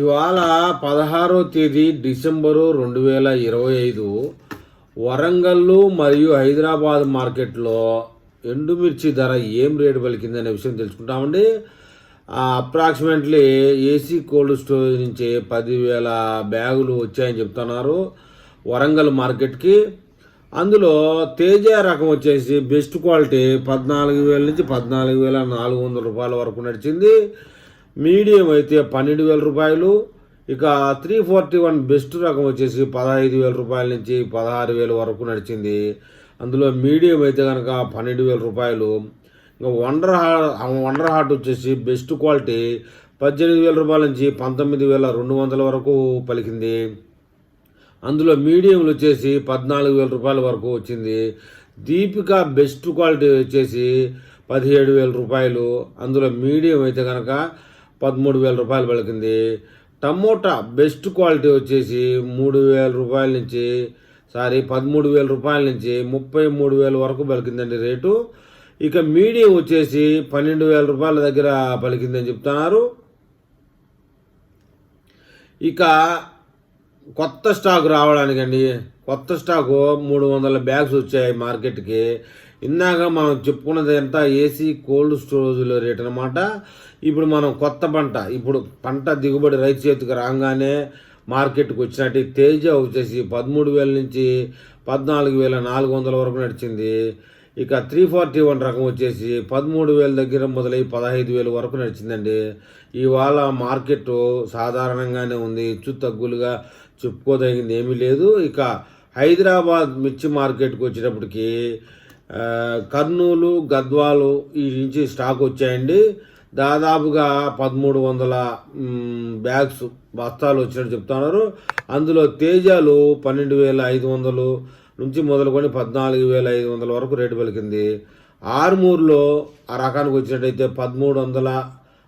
ఇవాళ పదహారో తేదీ డిసెంబరు రెండు వేల ఇరవై ఐదు వరంగల్లు మరియు హైదరాబాద్ మార్కెట్లో ఎండుమిర్చి ధర ఏం రేటు పలికిందనే విషయం తెలుసుకుంటామండి. అప్రాక్సిమేట్లీ ఏసీ కోల్డ్ స్టోరేజ్ నుంచి పదివేల బ్యాగులు వచ్చాయని చెప్తున్నారు వరంగల్ మార్కెట్కి. అందులో తేజ రకం వచ్చేసి బెస్ట్ క్వాలిటీ పద్నాలుగు వేల నుంచి పద్నాలుగు వేల నాలుగు వందల రూపాయల వరకు నడిచింది. మీడియం అయితే పన్నెండు వేల రూపాయలు ఇక త్రీ ఫార్టీ వన్ బెస్ట్ రకం వచ్చేసి పదహైదు వేల రూపాయల నుంచి పదహారు వేల వరకు నడిచింది. అందులో మీడియం అయితే కనుక పన్నెండు వేల రూపాయలు. ఇంకా వండర్ హార్ట్ వండర్ హార్ట్ వచ్చేసి బెస్ట్ క్వాలిటీ పద్దెనిమిది వేల రూపాయల నుంచి పంతొమ్మిది వేల రెండు వందల వరకు పలికింది. అందులో మీడియంలు వచ్చేసి పద్నాలుగు వేల రూపాయల వరకు వచ్చింది. దీపిక బెస్ట్ క్వాలిటీ వచ్చేసి పదిహేడు వేల రూపాయలు. అందులో మీడియం అయితే కనుక పదమూడు వేల రూపాయలు పలికింది. టమోటా బెస్ట్ క్వాలిటీ వచ్చేసి మూడు వేల రూపాయల నుంచి సారీ పదమూడు వేల రూపాయల నుంచి ముప్పై మూడు వేల వరకు పలికిందండి రేటు. ఇక మీడియం వచ్చేసి పన్నెండు వేల రూపాయల దగ్గర పలికిందని చెప్తున్నారు. ఇక కొత్త స్టాక్ రావడానికండి. కొత్త స్టాకు మూడు వందల బ్యాగ్స్ వచ్చాయి మార్కెట్కి. ఇందాక మనం చెప్పుకున్నది ఎంత? ఏసీ కోల్డ్ స్టోరేజ్లో రేట్ అనమాట ఇప్పుడు మనం కొత్త పంట ఇప్పుడు పంట దిగుబడి రైతు చేతికి రాగానే మార్కెట్కి వచ్చినట్టు తేజ వచ్చేసి పదమూడు వేల నుంచి పద్నాలుగు వేల నాలుగు వందల వరకు నడిచింది. ఇక త్రీ ఫార్టీ వన్ రకం వచ్చేసి పదమూడు వేల దగ్గర మొదలై పదహైదు వేల వరకు నడిచిందండి. ఇవాళ మార్కెట్ సాధారణంగానే ఉంది. హెచ్చు తగ్గులుగా చెప్పుకోదగింది ఏమీ లేదు. ఇక హైదరాబాద్ మిర్చి మార్కెట్కి వచ్చేటప్పటికి కర్నూలు గద్వాలు ఈ నుంచి స్టాక్ వచ్చాయండి. దాదాపుగా పదమూడు వందల బ్యాగ్స్ బస్తాలు వచ్చినట్టు చెప్తున్నారు అందులో తేజాలు పన్నెండు వేల ఐదు వందలు నుంచి మొదలుకొని పద్నాలుగు వేల ఐదు వందల వరకు రేటు పలికింది. ఆరుమూరులో ఆ రకానికి వచ్చినట్టయితే పదమూడు వందల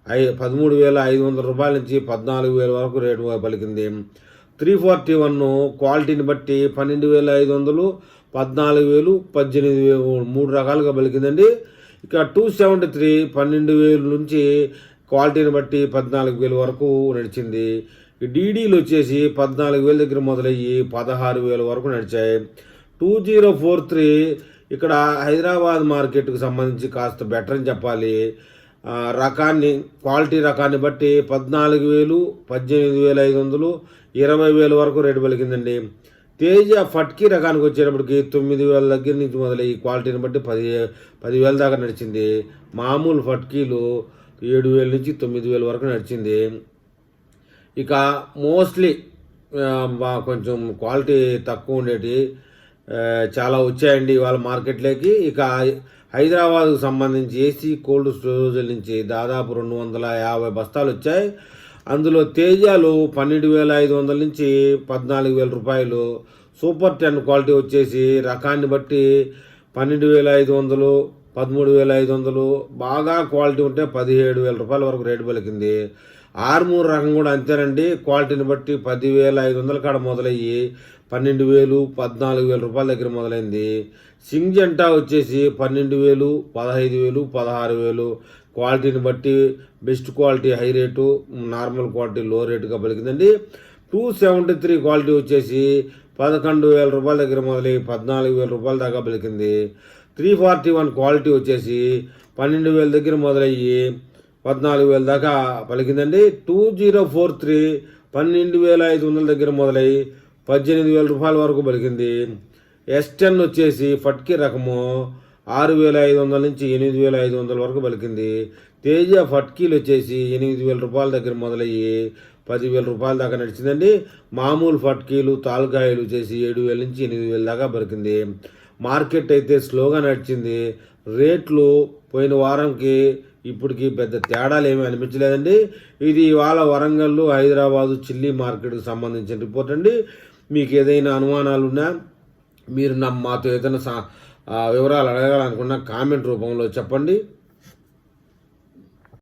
ఐ పదమూడు వేల ఐదు వందల రూపాయల నుంచి పద్నాలుగు వేల వరకు రేటు పలికింది. త్రీ ఫార్టీ వన్ క్వాలిటీని బట్టి పన్నెండు వేల ఐదు వందలు పద్నాలుగు వేలు పద్దెనిమిది వేలు మూడు రకాలుగా పలికిందండి. ఇక టూ సెవెంటీ త్రీ పన్నెండు వేలు నుంచి క్వాలిటీని బట్టి పద్నాలుగు వేలు వరకు నడిచింది. డీడీలు వచ్చేసి పద్నాలుగు వేల దగ్గర మొదలయ్యి పదహారు వేల వరకు నడిచాయి. టూ జీరో ఫోర్ త్రీ ఇక్కడ హైదరాబాద్ మార్కెట్కు సంబంధించి కాస్త బెటర్ అని చెప్పాలి. రకాన్ని క్వాలిటీ రకాన్ని బట్టి పద్నాలుగు వేలు పద్దెనిమిది వేల ఐదు వందలు ఇరవై వేల వరకు రేటు పలికిందండి. తేజ ఫట్కీ రకానికి వచ్చేటప్పటికి తొమ్మిది వేల దగ్గర నుంచి మొదలై ఈ క్వాలిటీని బట్టి పది పదివేల దాకా నడిచింది. మామూలు ఫట్కీలు ఏడు వేల నుంచి తొమ్మిది వేల వరకు నడిచింది. ఇక మోస్ట్లీ కొంచెం క్వాలిటీ తక్కువ ఉండేటి చాలా వచ్చాయండి ఇవాళ మార్కెట్లోకి. ఇక హైదరాబాద్కు సంబంధించి ఏసీ కోల్డ్ స్టోరేజ్ నుంచి దాదాపు రెండు వందల యాభై బస్తాలు వచ్చాయి. అందులో తేజాలు పన్నెండు వేల ఐదు వందల నుంచి పద్నాలుగు వేల రూపాయలు. సూపర్ టెన్ క్వాలిటీ వచ్చేసి రకాన్ని బట్టి పన్నెండు వేల ఐదు వందలు పదమూడు వేల ఐదు వందలు బాగా క్వాలిటీ ఉంటే పదిహేడు వేల రూపాయల వరకు రేటు పలికింది. ఆర్మూర్ రకం కూడా అంతేనండి. క్వాలిటీని బట్టి పదివేల ఐదు వందల కాడ మొదలయ్యి పన్నెండు వేలు పద్నాలుగు వేల రూపాయల దగ్గర మొదలైంది. సింజంటా వచ్చేసి పన్నెండు వేలు పదహైదు వేలు పదహారు వేలు. క్వాలిటీని బట్టి best quality high rate normal quality low రేటుగా పలికిందండి. టూ సెవెంటీ త్రీ క్వాలిటీ వచ్చేసి పదకొండు వేల రూపాయల దగ్గర మొదలై పద్నాలుగు వేల రూపాయల దాకా పలికింది. త్రీ ఫార్టీ వన్ క్వాలిటీ వచ్చేసి పన్నెండు వేల దగ్గర మొదలయ్యి పద్నాలుగు వేల దాకా పలికిందండి. టూ జీరో ఫోర్ త్రీ పన్నెండు వేల ఐదు వందల దగ్గర మొదలై పద్దెనిమిది వేల రూపాయల వరకు పలికింది. ఎస్ టెన్ వచ్చేసి ఫట్కి రకము ఆరు వేల ఐదు వందల నుంచి ఎనిమిది వేల ఐదు వందల వరకు పలికింది. తేజ ఫట్కీలు వచ్చేసి ఎనిమిది వేల రూపాయల దగ్గర మొదలయ్యి పదివేల రూపాయల దాకా నడిచిందండి. మామూలు ఫట్కీలు తాలకాయలు వచ్చేసి ఏడు వేల నుంచి ఎనిమిది వేల దాకా పలికింది. మార్కెట్ అయితే స్లోగా నడిచింది. రేట్లు పోయిన వారంకి ఇప్పటికి పెద్ద తేడాలు ఏమీ అనిపించలేదండి. ఇది ఇవాళ వరంగల్ హైదరాబాదు చిల్లీ మార్కెట్కి సంబంధించిన రిపోర్ట్ అండి. మీకు ఏదైనా అనుమానాలు ఉన్నా మీరు నా మాతో ఏదైనా సా- వివరాలు అడగాలనుకున్నా కామెంట్ రూపంలో చెప్పండి.